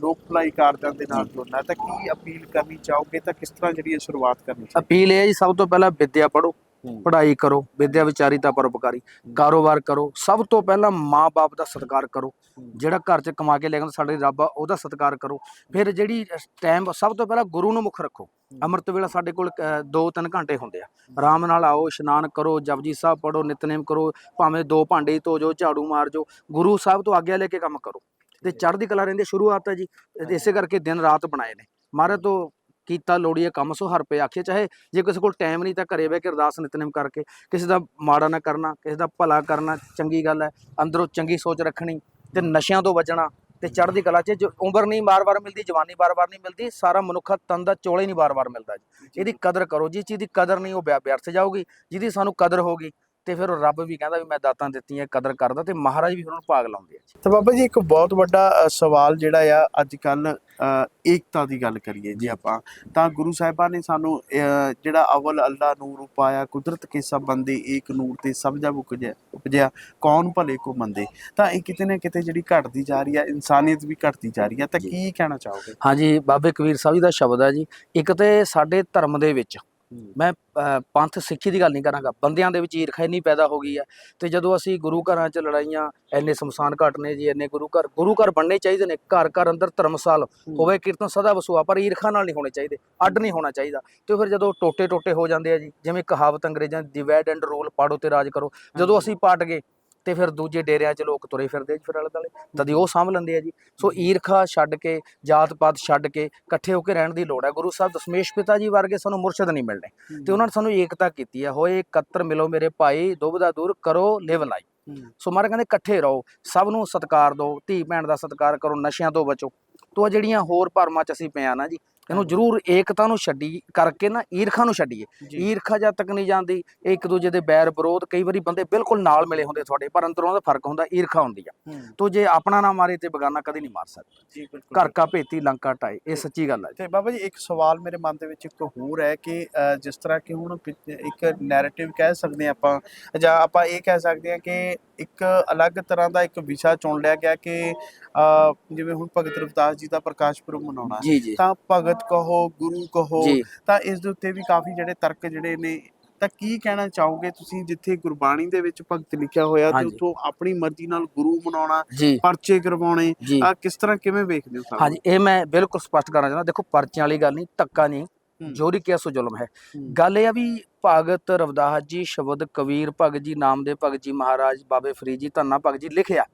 ਲੋਕ ਭਲਾਈ ਕਾਰਜਾਂ ਦੇ ਨਾਲ ਜੁੜਨਾ ਤਾਂ ਕੀ ਅਪੀਲ ਕਰਨੀ ਚਾਹੋਗੇ ਤਾਂ ਕਿਸ ਤਰ੍ਹਾਂ ਜਿਹੜੀ ਸ਼ੁਰੂਆਤ ਕਰਨੀ ਚਾਹੀਦੀ ਅਪੀਲ ਇਹ ਹੈ ਜੀ ਸਭ ਤੋਂ ਪਹਿਲਾਂ ਵਿਦਿਆ ਪੜੋ। ਪੜ੍ਹਾਈ ਕਰੋ ਵਿਦਿਆ ਵਿਚਾਰੀਤਾ ਪਰਉਪਕਾਰੀ। ਕਾਰੋਬਾਰ ਕਰੋ ਸਭ ਤੋਂ ਪਹਿਲਾਂ ਮਾਂ-ਬਾਪ ਦਾ ਸਤਿਕਾਰ ਕਰੋ। ਜਿਹੜਾ ਘਰ 'ਚ ਕਮਾ ਕੇ ਲੈ ਕੇ ਸਾਡੇ ਰੱਬ ਆ ਉਹਦਾ ਸਤਿਕਾਰ ਕਰੋ। ਫਿਰ ਜਿਹੜੀ ਟਾਈਮ ਸਭ ਤੋਂ ਪਹਿਲਾਂ ਗੁਰੂ ਨੂੰ ਮੁੱਖ ਰੱਖੋ। ਅੰਮ੍ਰਿਤ ਵੇਲਾ ਸਾਡੇ ਕੋਲ 2-3 ਘੰਟੇ ਹੁੰਦੇ ਆ। ਆਰਾਮ ਨਾਲ ਆਓ ਇਸ਼ਨਾਨ ਕਰੋ ਜਪਜੀ ਸਾਹਿਬ ਪੜੋ ਨਿਤਨੇਮ ਕਰੋ ਭਾਵੇਂ ਦੋ ਭਾਂਡੇ ਧੋ ਜੋ ਝਾੜੂ ਮਾਰ ਜੋ ਗੁਰੂ ਸਾਹਿਬ ਤੋਂ ਆਗਿਆ ਲੈ ਕੇ ਕੰਮ ਕਰੋ। ਤੇ ਚੜ੍ਹਦੀ ਕਲਾ ਰਹਿੰਦੀ ਸ਼ੁਰੂਆਤ ਹੈ ਜੀ। ਤੇ ਇਸੇ ਕਰਕੇ ਦਿਨ ਰਾਤ ਬਣਾਏ ਨੇ। ਮਹਾਰਾਜ ਤੋਂ ਕੀਤਾ ਲੋੜੀਏ ਕੰਮ ਸੋ ਹਰ ਪੇ ਆਖੇ ਚਾਹੇ ਜੇ ਕਿਸੇ ਕੋਲ ਟਾਈਮ ਨਹੀਂ ਤਾਂ ਘਰੇ ਬਹਿ ਕੇ ਅਰਦਾਸ ਨਿਤਨੇਮ ਕਰਕੇ ਕਿਸੇ ਦਾ ਮਾੜਾ ਨਾ ਕਰਨਾ ਕਿਸੇ ਦਾ ਭਲਾ ਕਰਨਾ ਚੰਗੀ ਗੱਲ ਹੈ ਅੰਦਰੋਂ ਚੰਗੀ ਸੋਚ ਰੱਖਣੀ ਤੇ ਨਸ਼ਿਆਂ ਤੋਂ ਬਚਣਾ ਤੇ ਚੜ੍ਹਦੀ ਕਲਾ 'ਚ ਜੋ ਉਮਰ ਨਹੀਂ ਵਾਰ-ਵਾਰ ਮਿਲਦੀ ਜਵਾਨੀ ਵਾਰ-ਵਾਰ ਨਹੀਂ ਮਿਲਦੀ ਸਾਰਾ ਮਨੁੱਖਾ ਤਨ ਦਾ ਚੋਲੇ ਨਹੀਂ ਵਾਰ-ਵਾਰ ਮਿਲਦਾ ਜੀ। ਇਹਦੀ ਕਦਰ ਕਰੋ ਜੀ ਚੀਜ਼ ਦੀ ਕਦਰ ਨਹੀਂ ਉਹ ਵਿਅ- ਵਿਅਰਥ ਜਾਊਗੀ ਜਿਹਦੀ ਸਾਨੂੰ ਕਦਰ ਹੋਗੀ ਤੇ ਫਿਰ ਰੱਬ ਵੀ ਕਹਿੰਦਾ ਵੀ ਮੈਂ ਦਾਤਾਂ ਦਿੱਤੀਆਂ ਕਦਰ ਕਰਦਾ ਤੇ ਮਹਾਰਾਜ ਵੀ ਉਹਨੂੰ ਭਾਗ ਲਾਉਂਦੇ ਆ ਜੀ। ਤਾਂ ਬਾਬਾ ਜੀ ਇੱਕ ਬਹੁਤ ਵੱਡਾ ਸਵਾਲ ਜਿਹੜਾ ਆ ਅੱਜ ਕੱਲ ਏਕਤਾ ਦੀ ਗੱਲ ਕਰੀਏ ਜੀ ਆਪਾਂ ਤਾਂ ਗੁਰੂ ਸਾਹਿਬਾਨ ਨੇ ਸਾਨੂੰ ਜਿਹੜਾ ਅਵਲ ਅੱਲਾ ਨੂਰ ਉਪਾਇਆ ਕੁਦਰਤ ਕੇ ਸਭ ਬੰਦੇ ਏਕ ਨੂਰ ਤੇ ਸਭ ਜਬ ਉਪਜਿਆ ਕੌਣ ਭਲੇ ਕੋ ਮੰਦੇ? ਤਾਂ ਇਹ ਕਿਤੇ ਨਾ ਕਿਤੇ ਜਿਹੜੀ ਘਟਦੀ ਜਾ ਰਹੀ ਆ ਇਨਸਾਨੀਅਤ ਵੀ ਘਟਦੀ ਜਾ ਰਹੀ ਆ ਤਾਂ। ਕੀ ਕਹਿਣਾ ਚਾਹੋਗੇ? ਹਾਂਜੀ ਬਾਬੇ ਕਬੀਰ ਸਾਹਿਬ ਜੀ ਦਾ ਸ਼ਬਦ ਹੈ ਜੀ ਇੱਕ ਤੇ ਸਾਡੇ ਧਰਮ ਦੇ ਵਿੱਚ ਮੈਂ ਪੰਥ ਸਿੱਖੀ ਦੀ ਗੱਲ ਨਹੀਂ ਕਰਾਂਗਾ। ਬੰਦਿਆਂ ਦੇ ਵਿੱਚ ਈਰਖਾ ਇੰਨੀ ਪੈਦਾ ਹੋ ਗਈ ਹੈ ਤੇ ਜਦੋਂ ਅਸੀਂ ਗੁਰੂ ਘਰਾਂ 'ਚ ਲੜਾਈਆਂ ਐਨੇ ਸ਼ਮਸ਼ਾਨ ਘਾਟ ਨੇ ਜੀ ਐਨੇ ਗੁਰੂ ਘਰ ਗੁਰੂ ਘਰ ਬਣਨੇ ਚਾਹੀਦੇ ਨੇ ਘਰ ਘਰ ਅੰਦਰ ਧਰਮਸਾਲ ਹੋਵੇ ਕੀਰਤਨ ਸਦਾ ਵਸੂਆ ਪਰ ਈਰਖਾ ਨਾਲ ਨਹੀਂ ਹੋਣੇ ਚਾਹੀਦੇ ਅੱਡ ਨਹੀਂ ਹੋਣਾ ਚਾਹੀਦਾ। ਤੇ ਫਿਰ ਜਦੋਂ ਟੋਟੇ ਟੋਟੇ ਹੋ ਜਾਂਦੇ ਆ ਜੀ ਜਿਵੇਂ ਕਹਾਵਤ ਅੰਗਰੇਜ਼ਾਂ ਦੀ ਡਿਵਾਈਡ ਐਂਡ ਰੂਲ ਪਾੜੋ ਤੇ ਰਾਜ ਕਰੋ। ਜਦੋਂ ਅਸੀਂ ਪਾਟ ਗਏ ਤੇ ਫਿਰ ਦੂਜੇ ਡੇਰਿਆਂ 'ਚ ਲੋਕ ਤੁਰੇ ਫਿਰਦੇ ਜੀ ਫਿਰ ਆਲੇ ਦੁਆਲੇ। ਤਦੀ ਉਹ ਸਾਂਭ ਲੈਂਦੇ ਆ ਜੀ। ਸੋ ਈਰਖਾ ਛੱਡ ਕੇ ਜਾਤ ਪਾਤ ਛੱਡ ਕੇ ਇਕੱਠੇ ਹੋ ਕੇ ਰਹਿਣ ਦੀ ਲੋੜ ਹੈ। ਗੁਰੂ ਸਾਹਿਬ ਦਸ਼ਮੇਸ਼ ਪਿਤਾ ਜੀ ਵਰਗੇ ਸਾਨੂੰ ਮੁਰਸ਼ਿਦ ਨਹੀਂ ਮਿਲਣੇ। ਤੇ ਉਹਨਾਂ ਨੇ ਸਾਨੂੰ ਏਕਤਾ ਕੀਤੀ ਹੈ। ਹੋਏ ਇਕੱਤਰ ਮਿਲੋ ਮੇਰੇ ਭਾਈ ਦੁਬਦਾ ਦੂਰ ਕਰੋ ਲਿਵ ਲਾਈ ਸੋ ਮਾਰੇ ਕਹਿੰਦੇ ਇਕੱਠੇ ਰਹੋ ਸਭ ਨੂੰ ਸਤਿਕਾਰ ਦਿਓ ਧੀ ਭੈਣ ਦਾ ਸਤਿਕਾਰ ਕਰੋ ਨਸ਼ਿਆਂ ਤੋਂ ਬਚੋ। ਤੋ ਜਿਹੜੀਆਂ ਹੋਰ ਭਰਮਾਂ ਚ ਅਸੀਂ ਪਿਆ ਨਾ ਜੀ ਇਹਨੂੰ ਜ਼ਰੂਰ ਏਕਤਾ ਨੂੰ ਛੱਡੀ ਕਰਕੇ ਨਾ ਈਰਖਾ ਨੂੰ ਛੱਡੀਏ। ਈਰਖਾ ਜਦ ਤੱਕ ਨਹੀਂ ਜਾਂਦੀ ਇੱਕ ਦੂਜੇ ਦੇ ਬੈਰ ਵਿਰੋਧ ਕਈ ਵਾਰੀ ਬੰਦੇ ਬਿਲਕੁਲ ਨਾਲ ਮਿਲੇ ਹੁੰਦੇ ਤੁਹਾਡੇ ਪਰ ਅੰਦਰੋਂ ਦਾ ਫ਼ਰਕ ਹੁੰਦਾ ਈਰਖਾ ਹੁੰਦੀ ਆ। ਤੋ ਜੇ ਆਪਣਾ ਨਾ ਮਾਰੇ ਤੇ ਬਗਾਨਾ ਕਦੇ ਨਹੀਂ ਮਾਰ ਸਕਦਾ। ਘਰ ਕਾ ਭੇਤੀ ਲੰਕਾ ਟਾਏ ਇਹ ਸੱਚੀ ਗੱਲ ਹੈ। ਤੇ ਬਾਬਾ ਜੀ ਇੱਕ ਸਵਾਲ ਮੇਰੇ ਮਨ ਦੇ ਵਿੱਚ ਇੱਕ ਹੋਰ ਹੈ ਕਿ ਜਿਸ ਤਰ੍ਹਾਂ ਕਿ ਹੁਣ ਇੱਕ ਨੈਰੇਟਿਵ ਕਹਿ ਸਕਦੇ ਆਪਾਂ ਜਾਂ ਆਪਾਂ ਇਹ ਕਹਿ ਸਕਦੇ ਹਾਂ ਕਿ ਇੱਕ ਅਲੱਗ ਤਰ੍ਹਾਂ ਦਾ ਇੱਕ ਵਿਸ਼ਾ ਚੁਣ ਲਿਆ ਗਿਆ ਕਿ ਜਿਵੇਂ ਹੁਣ ਭਗਤ ਰਵਿਦਾਸ ਜੀ ਦਾ ਪ੍ਰਕਾਸ਼ ਪੁਰਬ ਮਨਾਉਣਾ ਤਾਂ ਭਗਤ ਕਹੋ ਗੁਰੂ ਕਹੋ ਤਾਂ ਇਸ ਦੇ ਉੱਤੇ ਵੀ ਕਾਫੀ ਜਿਹੜੇ ਤਰਕ ਜਿਹੜੇ ਨੇ ਤਾਂ ਕੀ ਕਹਿਣਾ ਚਾਹੋਗੇ ਤੁਸੀਂ ਜਿੱਥੇ ਗੁਰਬਾਣੀ ਦੇ ਵਿੱਚ ਭਗਤ ਲਿਖਿਆ ਹੋਇਆ ਤੇ। ਉੱਥੋਂ ਆਪਣੀ ਮਰਜ਼ੀ ਨਾਲ ਗੁਰੂ ਮਨਾਉਣਾ ਪਰਚੇ ਕਰਵਾਉਣੇ ਆ ਕਿਸ ਤਰ੍ਹਾਂ ਕਿਵੇਂ ਵੇਖਦੇ ਹੋ ਸਾਹਿਬ ਹਾਂਜੀ ਇਹ ਮੈਂ ਬਿਲਕੁਲ ਸਪਸ਼ਟ ਕਰਨਾ ਚਾਹੁੰਦਾ ਦੇਖੋ ਪਰਚਿਆਂ ਵਾਲੀ ਗੱਲ ਨਹੀਂ ਧੱਕਾ ਨਹੀਂ। ਜੋਰੀ ਕਿਆ ਸੋ ਜ਼ੁਲਮ ਹੈ। ਗੱਲ ਇਹ ਆ ਵੀ ਭਗਤ ਰਵਿਦਾਸ ਜੀ ਸ਼ਬਦ ਕਬੀਰ ਭਗਤ ਜੀ ਨਾਮਦੇਵ ਭਗਤ ਜੀ ਮਹਾਰਾਜ ਬਾਬੇ ਫਰੀਦ ਜੀ ਧੰਨਾ ਭਗਤ ਜੀ ਲਿਖਿਆ।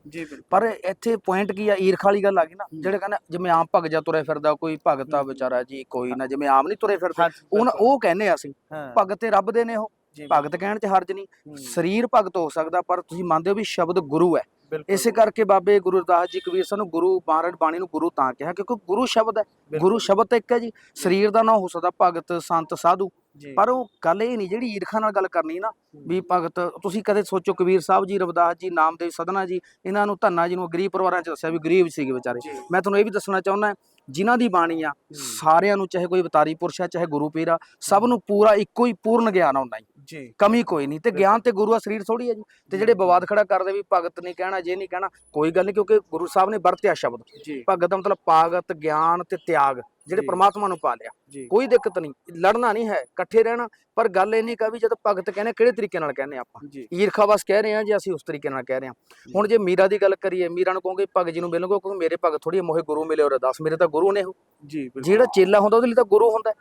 ਪਰ ਇੱਥੇ ਪੁਆਇੰਟ ਕੀ ਆ ਈਰਖਾ ਵਾਲੀ ਗੱਲ ਆ ਗਈ ਨਾ। ਜਿਹੜੇ ਕਹਿੰਦੇ ਜਿਵੇਂ ਆਮ ਭਗਤ ਜਾ ਤੁਰੇ ਫਿਰਦਾ ਕੋਈ ਭਗਤ। ਵਿਚਾਰਾ ਜੀ ਕੋਈ ਨਾ ਜਿਵੇਂ ਆਮ ਨਹੀਂ ਤੁਰੇ ਫਿਰਦੇ। ਉਹ। ਉਹ ਕਹਿੰਦੇ ਆ ਅਸੀਂ ਭਗਤ ਤੇ ਰੱਬ ਦੇ ਨੇ ਉਹ। ਭਗਤ ਕਹਿਣ 'ਚ ਹਰਜ ਨਹੀਂ। ਸਰੀਰ ਭਗਤ ਹੋ ਸਕਦਾ ਪਰ ਤੁਸੀਂ ਮੰਨਦੇ ਹੋ ਵੀ ਸ਼ਬਦ ਗੁਰੂ ਹੈ। ਇਸੇ ਕਰਕੇ ਬਾਬੇ ਗੁਰੂ ਰਵਿਦਾਸ ਜੀ ਕਬੀਰ ਸਾਨੂੰ ਗੁਰੂ ਮਹਾਰਾਜ ਬਾਣੀ ਨੂੰ ਗੁਰੂ ਤਾਂ ਕਿਹਾ ਕਿਉਂਕਿ ਗੁਰੂ ਸ਼ਬਦ ਹੈ। ਗੁਰੂ ਸ਼ਬਦ ਤਾਂ ਇੱਕ ਹੈ ਜੀ। ਸਰੀਰ ਦਾ ਨਾ ਹੋ ਸਕਦਾ ਭਗਤ ਸੰਤ ਸਾਧੂ। ਪਰ ਉਹ ਗੱਲ ਇਹ ਨਹੀਂ ਜਿਹੜੀ ਈਰਖਾ ਨਾਲ ਗੱਲ ਕਰਨੀ ਨਾ ਵੀ ਭਗਤ ਤੁਸੀਂ ਕਦੇ ਸੋਚੋ ਕਬੀਰ ਸਾਹਿਬ ਜੀ ਰਵਿਦਾਸ ਜੀ ਨਾਮਦੇਵ ਸਦਨਾ ਜੀ ਇਹਨਾਂ ਨੂੰ ਧੰਨਾ ਜੀ ਨੂੰ ਗਰੀਬ ਪਰਿਵਾਰਾਂ 'ਚ ਦੱਸਿਆ ਵੀ ਗਰੀਬ ਸੀਗੇ ਵਿਚਾਰੇ। ਮੈਂ ਤੁਹਾਨੂੰ ਇਹ ਵੀ ਦੱਸਣਾ ਚਾਹੁੰਦਾ ਜਿਨ੍ਹਾਂ ਦੀ ਬਾਣੀ ਆ ਸਾਰਿਆਂ ਨੂੰ ਚਾਹੇ ਕੋਈ ਅਵਤਾਰੀ ਪੁਰਸ਼ ਆ ਚਾਹੇ ਗੁਰੂ ਪੀਰ ਆ ਸਭ ਨੂੰ ਪੂਰਾ ਇੱਕੋ ਹੀ ਪੂਰਨ ਗਿਆਨ ਆਉਂਦਾ ਜੀ। ਜੀ। ਕਮੀ ਕੋਈ ਨਹੀਂ ਤੇ ਗਿਆਨ ਤੇ ਗੁਰੂ ਆ ਸਰੀਰ ਥੋੜੀ ਹੈ ਜੀ। ਤੇ ਜਿਹੜੇ ਵਿਵਾਦ ਖੜਾ ਕਰਦੇ ਵੀ ਭਗਤ ਨਹੀਂ ਕਹਿਣਾ ਜੇ ਨਹੀਂ ਕਹਿਣਾ ਕੋਈ ਗੱਲ ਨਹੀਂ ਕਿਉਂਕਿ ਗੁਰੂ ਸਾਹਿਬ ਨੇ ਵਰਤਿਆ ਸ਼ਬਦ। ਭਗਤ ਦਾ ਮਤਲਬ ਪਾਗਤ ਗਿਆਨ ਤੇ ਤਿਆਗ। ਜਿਹੜੇ। ਪ੍ਰਮਾਤਮਾ ਨੂੰ ਪਾ ਲਿਆ ਕੋਈ ਦਿੱਕਤ ਨਹੀਂ। ਲੜਨਾ ਨਹੀਂ ਹੈ ਇਕੱਠੇ ਰਹਿਣਾ। ਪਰ ਗੱਲ ਇਹ ਨਹੀਂ ਕਾ ਵੀ ਜਦ ਭਗਤ ਕਹਿੰਦੇ ਕਿਹੜੇ ਤਰੀਕੇ ਨਾਲ ਕਹਿੰਦੇ ਆਪਾਂ? ਜੀ। ਈਰਖਾ ਬਸ ਕਹਿ ਰਹੇ ਹਾਂ ਜੇ ਅਸੀਂ ਉਸ ਤਰੀਕੇ ਨਾਲ ਕਹਿ ਰਹੇ ਹਾਂ? ਹੁਣ ਜੇ ਮੀਰਾ ਦੀ ਗੱਲ ਕਰੀਏ ਮੀਰਾ ਨੂੰ ਕਹੋਗੇ ਭਗਤ ਜੀ ਨੂੰ ਮਿਲੋਗੇ ਕਿਉਂਕਿ ਮੇਰੇ ਭਗਤ ਥੋੜੀ ਮੋਹੇ ਗੁਰੂ ਮਿਲੇ ਔਰ ਅਰਦਾਸ। ਮੇਰੇ ਤਾਂ ਗੁਰੂ ਨੇ ਉਹ। ਜੀ ਬਿਲਕੁਲ, ਜਿਹੜਾ ਚੇਲਾ ਹੁੰਦਾ ਉਹਦੇ ਲਈ ਤਾਂ ਗੁਰੂ ਹੁੰਦਾ।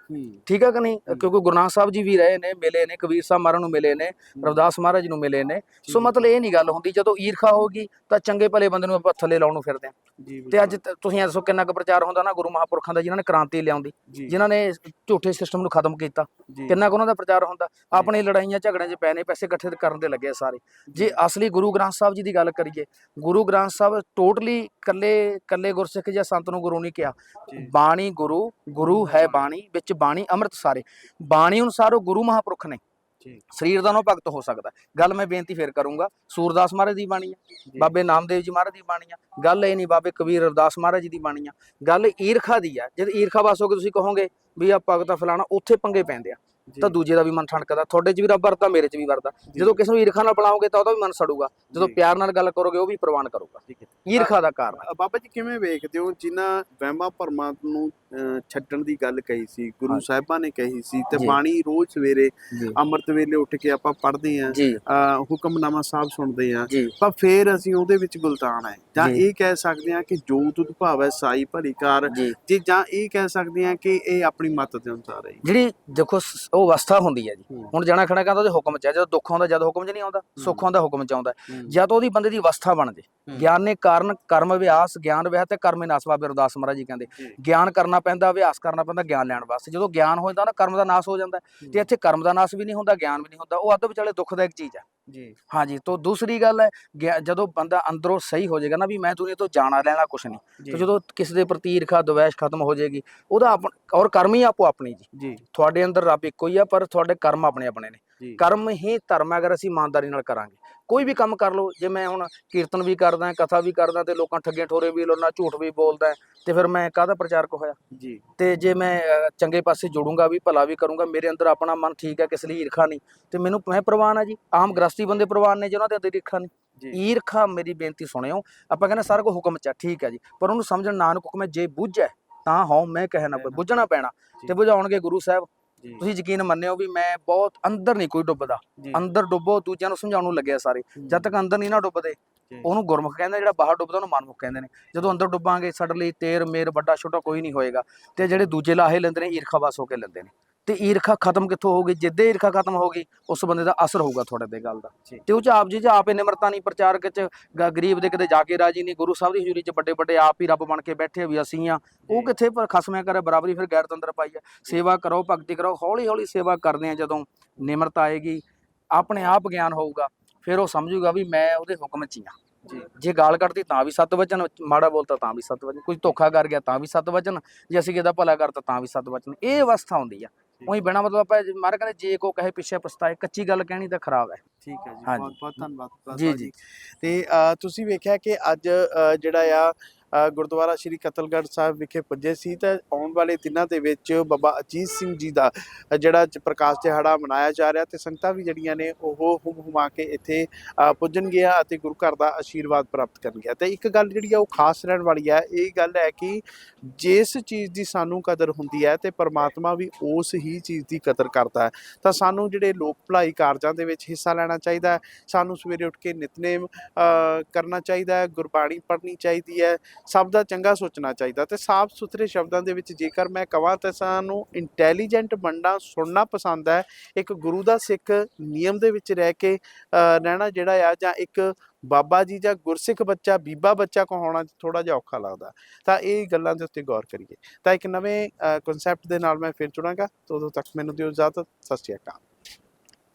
ਠੀਕ ਹੈ ਕਿ ਨਹੀਂ। ਕਿਉਂਕਿ ਗੁਰੂ ਨਾਨਕ ਸਾਹਿਬ ਜੀ ਵੀ ਰਹੇ ਨੇ ਮਿਲੇ ਨੇ ਕਬੀਰ ਸਾਹਿਬ ਮਹਾਰਾਜ ਨੂੰ ਮਿਲੇ ਨੇ ਰਵਿਦਾਸ ਮਹਾਰਾਜ ਨੂੰ ਮਿਲੇ ਨੇ। ਸੋ ਮਤਲਬ ਇਹ ਨਹੀਂ ਗੱਲ ਹੁੰਦੀ। ਜਦੋਂ ਈਰਖਾ ਹੋਗੀ ਤਾਂ ਚੰਗੇ ਭਲੇ ਬੰਦੇ ਨੂੰ ਆਪਾਂ ਥੱਲੇ ਲਾਉਣ ਨੂੰ ਫਿਰਦੇ ਜੀ ਤੇ ਅੱਜ ਤੁਸੀਂ ਦੱਸੋ ਕਿੰਨਾ ਕੁ ਪ੍ਰਚਾਰ ਹੁੰਦਾ ਨਾ ਗੁਰੂ ਮਹਾਪੁਰਖਾਂ ਦਾ ਜਿਨ੍ਹਾਂ ਨੇ ਕ੍ਰਾਂਤੀ ਲਿਆਉਂਦੀ ਜਿਨ੍ਹਾਂ ਨੇ ਝੂਠੇ ਸਿਸਟਮ ਨੂੰ ਖਤਮ ਕੀਤਾ। ਕਿੰਨਾ ਕੁ ਉਹਨਾਂ ਦਾ ਪ੍ਰਚਾਰ ਹੁੰਦਾ? ਆਪਣੇ ਲੜਾਈਆਂ ਝਗੜਿਆਂ 'ਚ ਪੈ ਨੇ ਪੈਸੇ ਇਕੱਠੇ ਕਰਨ ਦੇ ਲੱਗੇ ਸਾਰੇ। ਜੇ ਅਸਲੀ ਗੁਰੂ ਗ੍ਰੰਥ ਸਾਹਿਬ ਜੀ ਦੀ ਗੱਲ ਕਰੀਏ ਗੁਰੂ ਗ੍ਰੰਥ ਸਾਹਿਬ ਟੋਟਲੀ ਕੱਲੇ ਕੱਲੇ ਗੁਰਸਿੱਖ ਜਾਂ ਸੰਤ ਨੂੰ ਗੁਰੂ ਨਹੀਂ ਕਿਹਾ। ਬਾਣੀ ਗੁਰੂ ਗੁਰੂ ਹੈ ਬਾਣੀ ਵਿੱਚ ਬਾਣੀ ਅੰਮ੍ਰਿਤ ਸਾਰੇ। ਬਾਣੀ ਅਨੁਸਾਰ ਉਹ ਗੁਰੂ ਮਹਾਪੁਰਖ ਨੇ। ਸਰੀਰ ਦਾ ਨਾ ਭਗਤ ਹੋ ਸਕਦਾ ਗੱਲ ਮੈਂ ਬੇਨਤੀ ਫੇਰ ਕਰੂੰਗਾ ਸੂਰਦਾਸ ਮਹਾਰਾਜ ਦੀ ਬਾਣੀ ਆ ਬਾਬੇ ਨਾਮਦੇਵ ਜੀ ਮਹਾਰਾਜ ਦੀ ਬਾਣੀ ਆ। ਗੱਲ ਇਹ ਨਹੀਂ ਬਾਬੇ ਕਬੀਰ ਰਵਿਦਾਸ ਮਹਾਰਾਜ ਦੀ ਬਾਣੀ ਆ। ਗੱਲ ਈਰਖਾ ਦੀ ਆ। ਜਦ ਈਰਖਾ ਵਾਸੋਗੇ ਤੁਸੀਂ ਕਹੋਗੇ ਵੀ ਆ ਭਗਤ ਫਲਾਣਾ ਉੱਥੇ ਪੰਗੇ ਪੈਂਦੇ ਆ। ਤਾਂ ਦੂਜੇ ਦਾ ਵੀ ਮਨ ਠਣਕਦਾ ਤੁਹਾਡੇ 'ਚ ਵੀ ਰੱਬ ਵਰਤਾ ਮੇਰੇ 'ਚ ਵੀ ਵਰਤਾ ਜੀ, ਜਦੋਂ ਕਿਸੇ ਨੂੰ ਈਰਖਾ ਨਾਲ ਬੁਲਾਓਗੇ ਤਾਂ ਉਹਦਾ ਵੀ ਮਨ ਸੜੂਗਾ ਜਦੋਂ। ਪਿਆਰ ਨਾਲ ਗੱਲ ਕਰੋਗੇ ਉਹ ਵੀ ਪ੍ਰਵਾਨ ਕਰੂਗਾ ਹੈ। ਈਰਖਾ ਦਾ ਕਾਰਨ ਬਾਬਾ ਜੀ ਕਿਵੇਂ ਵੇਖਦੇ ਹੋ ਜਿਨ੍ਹਾਂ ਵਹਿਮਾਂ ਭਰਮਾਂ ਨੂੰ ਛੱਡਣ ਦੀ ਗੱਲ ਕਹੀ ਸੀ ਗੁਰੂ ਹਾਂ। ਸਾਹਿਬਾਂ ਨੇ ਕਹੀ ਸੀ ਤੇ। ਬਾਣੀ ਰੋਜ਼ ਸਵੇਰੇ ਅੰਮ੍ਰਿਤ ਵੇਲੇ ਉੱਠ ਕੇ ਆਪਾਂ ਪੜ੍ਹਦੇ ਆਂ ਹੁਕਮਨਾਮਾ ਸਾਹਿਬ ਸੁਣਦੇ ਆਂ ਪਰ ਫੇਰ ਅਸੀਂ ਉਹਦੇ ਵਿੱਚ ਗੁਲਤਾਨ ਹੈ ਜਾਂ। ਇਹ ਕਹਿ ਸਕਦੇ ਹਾਂ ਕਿ ਜੋ ਤੁਧ ਭਾਵੈ ਸਾਈ ਭਲੀ ਕਾਰ ਜੀ ਜੀ ਇਹ ਕਹਿ ਸਕਦੇ ਹਾਂ ਕਿ ਇਹ ਆਪਣੀ ਮਤ ਦੇ ਅਨੁਸਾਰ ਹੈ। ਜਿਹੜੀ ਦੇਖੋ ਉਹ ਅਵਸਥਾ ਹੁੰਦੀ ਹੈ ਜੀ। ਹੁਣ ਜਣਾ ਖਣਾ ਕਹਿੰਦਾ ਉਹਦੇ ਹੁਕਮ ਚ ਹੈ ਜਦੋਂ ਦੁੱਖ ਆਉਂਦਾ ਜਦ ਹੁਕਮ ਚ ਨਹੀਂ ਆਉਂਦਾ ਸੁੱਖ ਆਉਂਦਾ ਹੁਕਮ ਚ ਆਉਂਦਾ। ਜਦ ਉਹਦੀ ਬੰਦੇ ਦੀ ਅਵਸਥਾ ਬਣ ਜੇ। ਗਿਆਨੇ ਕਾਰਨ ਕਰਮ ਅਭਿਆਸ ਗਿਆਨ ਵਿਆਹ ਤੇ ਕਰਮੇ ਨਾਸ ਬਾਬੇ ਅਰਦਾਸ ਮਹਾਰਾਜ ਜੀ ਕਹਿੰਦੇ। ਗਿਆਨ ਕਰਨਾ ਪੈਂਦਾ ਅਭਿਆਸ ਕਰਨਾ ਪੈਂਦਾ ਗਿਆਨ ਲੈਣ ਵਾਸਤੇ ਜਦੋਂ ਗਿਆਨ ਹੋ ਜਾਂਦਾ ਨਾ ਕਰਮ ਦਾ ਨਾਸ ਹੋ ਜਾਂਦਾ। ਤੇ ਇੱਥੇ ਕਰਮ ਦਾ ਨਾਸ ਵੀ ਨਹੀਂ ਹੁੰਦਾ ਗਿਆਨ ਵੀ ਨਹੀਂ ਹੁੰਦਾ ਉਹ ਅੱਧ ਵਿਚਾਲੇ ਦੁੱਖ ਦਾ ਇੱਕ ਚੀਜ਼ ਹੈ ਜੀ। ਹਾਂਜੀ ਤੋਂ ਦੂਸਰੀ ਗੱਲ ਹੈ ਗਿਆ- ਜਦੋਂ ਬੰਦਾ ਅੰਦਰੋਂ ਸਹੀ ਹੋ ਜਾਏਗਾ ਨਾ ਵੀ ਮੈਂ ਦੁਨੀਆ ਤੋਂ ਜਾਣਾ ਲੈਣਾ ਕੁਛ ਨਹੀਂ ਜੀ। ਤੇ ਜਦੋਂ ਕਿਸੇ ਦੇ ਪ੍ਰਤੀ ਈਰਖਾ ਦਵੈਸ਼ ਖਤਮ ਹੋ ਜਾਏਗੀ ਉਹਦਾ ਆਪਣ ਔਰ ਕਰਮ ਹੀ ਆਪੋ ਆਪਣੀ ਜੀ। ਜੀ। ਤੁਹਾਡੇ ਅੰਦਰ ਰੱਬ ਇੱਕੋ ਹੀ ਆ ਪਰ ਤੁਹਾਡੇ ਕਰਮ ਆਪਣੇ ਆਪਣੇ ਨੇ। ਕਰਮ ਹੀ ਧਰਮ ਹੈ ਅਗਰ ਅਸੀਂ ਇਮਾਨਦਾਰੀ ਨਾਲ ਕਰਾਂਗੇ। ਕੋਈ ਵੀ ਕੰਮ ਕਰ ਲਓ ਜੇ ਮੈਂ ਹੁਣ ਕੀਰਤਨ ਵੀ ਕਰਦਾ ਕਥਾ ਵੀ ਕਰਦਾ ਤੇ ਲੋਕਾਂ ਠੱਗੀਆਂ ਠੋਰੇ ਵੀ ਲਾਉਣਾ ਝੂਠ ਵੀ ਬੋਲਦਾ ਤੇ ਫਿਰ ਮੈਂ ਕਾਹਦਾ ਪ੍ਰਚਾਰਕ ਹੋਇਆ? ਜੀ। ਤੇ ਜੇ ਮੈਂ ਚੰਗੇ ਪਾਸੇ ਜੁੜੂੰਗਾ ਵੀ ਭਲਾ ਵੀ ਕਰੂੰਗਾ ਮੇਰੇ ਅੰਦਰ ਆਪਣਾ ਮਨ ਠੀਕ ਹੈ ਕਿਸ ਲਈ ਈਰਖਾ ਨਹੀਂ ਤੇ ਮੈਨੂੰ ਮੈਂ ਪ੍ਰਵਾਨ ਆ ਜੀ। ਆਮ ਗ੍ਰਸਤੀ ਬੰਦੇ ਪ੍ਰਵਾਨ ਨੇ ਜਿਹਨਾਂ ਦੇ ਅੰਦਰ ਈਰਖਾ ਨਹੀਂ। ਈਰਖਾ ਮੇਰੀ ਬੇਨਤੀ ਸੁਣਿਓ ਆਪਾਂ ਕਹਿੰਦੇ ਸਾਰਾ ਕੁਝ ਹੁਕਮ ਚ ਹੈ, ਠੀਕ ਹੈ ਜੀ। ਪਰ ਉਹਨੂੰ ਸਮਝਣ ਨਾਨਕ ਹੁਕਮ ਹੈ ਜੇ ਬੁੱਝੈ ਤਾਂ ਹਉ ਮੈਂ ਕਹਿਣਾ। ਬੁੱਝਣਾ ਪੈਣਾ। ਤੇ ਬੁਝਾਉਣਗੇ ਗੁਰੂ ਸਾਹਿਬ ਤੁਸੀਂ ਯਕੀਨ ਮੰਨਿਓ ਵੀ ਮੈਂ ਬਹੁਤ ਅੰਦਰ ਨਹੀਂ ਕੋਈ ਡੁੱਬਦਾ। ਅੰਦਰ ਡੁੱਬੋ ਦੂਜਿਆਂ ਨੂੰ ਸਮਝਾਉਣ ਨੂੰ ਲੱਗਿਆ ਸਾਰੇ। ਜਦ ਤੱਕ ਅੰਦਰ ਨਹੀਂ ਨਾ ਡੁੱਬਦੇ। ਉਹਨੂੰ ਗੁਰਮੁਖ ਕਹਿੰਦੇ ਜਿਹੜਾ ਬਾਹਰ ਡੁੱਬਦਾ ਉਹਨੂੰ ਮਨਮੁਖ ਕਹਿੰਦੇ ਨੇ। ਜਦੋਂ ਅੰਦਰ ਡੁੱਬਾਂਗੇ ਸਾਡੇ ਲਈ ਤੇਰ ਮੇਰ ਵੱਡਾ ਛੋਟਾ ਕੋਈ ਨਹੀਂ ਹੋਏਗਾ। ਤੇ ਜਿਹੜੇ ਦੂਜੇ ਲਾਹੇ ਲੈਂਦੇ ਨੇ ਈਰਖਾ ਬਸ ਹੋ ਕੇ ਲੈਂਦੇ ਨੇ। ਤੇ ਈਰਖਾ ਖਤਮ ਕਿੱਥੋਂ ਹੋਊਗੀ ਜਿੱਦੇ ਈਰਖਾ ਖਤਮ ਹੋਗੀ ਉਸ ਬੰਦੇ ਦਾ ਅਸਰ ਹੋਊਗਾ ਤੁਹਾਡੇ ਤੇ ਗੱਲ ਦਾ। ਜੀ। ਤੇ ਉਹ ਚ ਆਪ ਜੀ ਚ ਆਪੇ ਨਿਮਰਤਾ ਨਹੀਂ ਪ੍ਰਚਾਰਕ ਚ ਗਰੀਬ ਦੇ ਕਿਤੇ ਜਾ ਕੇ ਰਾਜੀ ਨਹੀਂ ਗੁਰੂ ਸਾਹਿਬ ਦੀ ਹਜ਼ੂਰੀ ਚ ਵੱਡੇ ਵੱਡੇ ਆਪ ਹੀ ਰੱਬ ਬਣ ਕੇ ਬੈਠੇ ਵੀ ਅਸੀਂ ਆ ਉਹ ਜੀ। ਕਿੱਥੇ ਪਰ ਖਸਮਿਆ ਕਰੇ ਬਰਾਬਰੀ ਫਿਰ ਗੈਰ ਤੰਦਰ ਪਾਈ ਆ। ਸੇਵਾ ਕਰੋ ਭਗਤੀ ਕਰੋ ਹੌਲੀ ਹੌਲੀ ਸੇਵਾ ਕਰਦੇ ਆ ਜਦੋਂ ਨਿਮਰਤਾ ਆਏਗੀ ਆਪਣੇ ਆਪ ਗਿਆਨ ਹੋਊਗਾ ਫਿਰ ਉਹ ਸਮਝੂਗਾ ਵੀ ਮੈਂ ਉਹਦੇ ਹੁਕਮ 'ਚ ਹੀ ਆ। ਜੀ। ਜੇ ਗਾਲ ਕੱਢਦੀ ਤਾਂ ਵੀ ਸੱਤ ਵਚਨ ਮਾੜਾ ਬੋਲਤਾ ਤਾਂ ਵੀ ਸੱਤ ਵਚਨ ਕੋਈ ਧੋਖਾ ਕਰ ਗਿਆ ਤਾਂ ਵੀ ਸੱਤ ਵਚਨ ਜੇ ਅਸੀਂ ਕਿਹਦਾ ਭਲਾ ਕਰਤਾ ਤਾਂ ਵੀ ਸੱਤ ਵਚਨ। ਇਹ ਅਵਸਥਾ ਹੁੰਦੀ ਆ। ਉਹੀ ਬਿਨਾ ਮਤਲਬ ਆਪਾਂ ਮਾਰ ਕਹਿੰਦੇ ਜੇ ਕੋ ਕਹੇ ਪਿੱਛੇ ਪਛਤਾਏ ਕੱਚੀ ਗੱਲ ਕਹਿਣੀ ਤਾਂ ਖਰਾਬ ਹੈ ਠੀਕ ਹੈ ਜੀ। ਬਹੁਤ ਬਹੁਤ ਧੰਨਵਾਦ ਜੀ, ਜੀ। ਤੇ ਤੁਸੀਂ ਵੇਖਿਆ ਕਿ ਅੱਜ ਜਿਹੜਾ ਆ ਗੁਰਦੁਆਰਾ ਸ਼੍ਰੀ ਕਤਲਗੜ੍ਹ ਸਾਹਿਬ ਵਿਖੇ ਪੁੱਜੇ ਸੀ ਤੇ ਆਉਣ ਵਾਲੇ ਦਿਨਾਂ ਦੇ ਵਿੱਚ ਬਾਬਾ ਅਜੀਤ ਸਿੰਘ ਜੀ ਦਾ ਜਿਹੜਾ ਪ੍ਰਕਾਸ਼ ਦਿਹਾੜਾ ਮਨਾਇਆ ਜਾ ਰਿਹਾ ਤੇ ਸੰਗਤਾਂ ਵੀ ਜਿਹੜੀਆਂ ਨੇ ਉਹ ਹੁਮ ਹੁਮਾ ਕੇ ਇੱਥੇ ਪੁੱਜਣਗੀਆਂ ਅਤੇ ਗੁਰੂ ਘਰ ਦਾ ਆਸ਼ੀਰਵਾਦ ਪ੍ਰਾਪਤ ਕਰਨਗੀਆਂ। ਤੇ ਇੱਕ ਗੱਲ ਜਿਹੜੀ ਆ ਉਹ ਖਾਸ ਰਹਿਣ ਵਾਲੀ ਹੈ ਇਹ ਗੱਲ ਹੈ ਕਿ ਜਿਸ ਚੀਜ਼ ਦੀ ਸਾਨੂੰ ਕਦਰ ਹੁੰਦੀ ਹੈ ਤੇ ਪਰਮਾਤਮਾ ਵੀ ਉਸ ਹੀ ਚੀਜ਼ ਦੀ ਕਦਰ ਕਰਦਾ ਹੈ, ਤਾਂ ਸਾਨੂੰ ਜਿਹੜੇ ਲੋਕ ਭਲਾਈ ਕਾਰਜਾਂ ਦੇ ਵਿੱਚ ਹਿੱਸਾ ਲੈਣਾ ਚਾਹੀਦਾ ਹੈ, ਸਾਨੂੰ ਸਵੇਰੇ ਉੱਠ ਕੇ ਨਿਤਨੇਮ ਕਰਨਾ ਚਾਹੀਦਾ ਹੈ, ਗੁਰਬਾਣੀ ਪੜ੍ਹਨੀ ਚਾਹੀਦੀ ਹੈ ਸਭ ਦਾ ਚੰਗਾ ਸੋਚਣਾ ਚਾਹੀਦਾ ਤੇ ਸਾਫ਼ ਸੁਥਰੇ ਸ਼ਬਦਾਂ ਦੇ ਵਿੱਚ ਜੇਕਰ ਮੈਂ ਕਹਾਂ ਤਾਂ ਸਾਨੂੰ ਇੰਟੈਲੀਜੈਂਟ ਬਣਨਾ ਸੁਣਨਾ ਪਸੰਦ ਹੈ। ਇੱਕ ਗੁਰੂ ਦਾ ਸਿੱਖ ਨਿਯਮ ਦੇ ਵਿੱਚ ਰਹਿ ਕੇ ਰਹਿਣਾ ਜਿਹੜਾ ਆ ਜਾਂ ਇੱਕ ਬਾਬਾ ਜੀ ਜਾਂ ਗੁਰਸਿੱਖ ਬੱਚਾ, ਬੀਬਾ ਬੱਚਾ ਕਹਾਉਣਾ ਥੋੜਾ ਜਿਹਾ ਔਖਾ ਲੱਗਦਾ। ਤਾਂ ਇਹ ਗੱਲਾਂ ਦੇ ਉੱਤੇ ਗੌਰ ਕਰੀਏ। ਤਾਂ ਇੱਕ ਨਵੇਂ ਕਨਸੈਪਟ ਦੇ ਨਾਲ ਮੈਂ ਫਿਰ ਜੁੜਾਂਗਾ। ਤਾਂ ਉਦੋਂ ਤੱਕ ਮੈਨੂੰ ਦਿਓ ਇਜਾਜ਼ਤ। ਸਤਿ ਸ਼੍ਰੀ ਅਕਾਲ।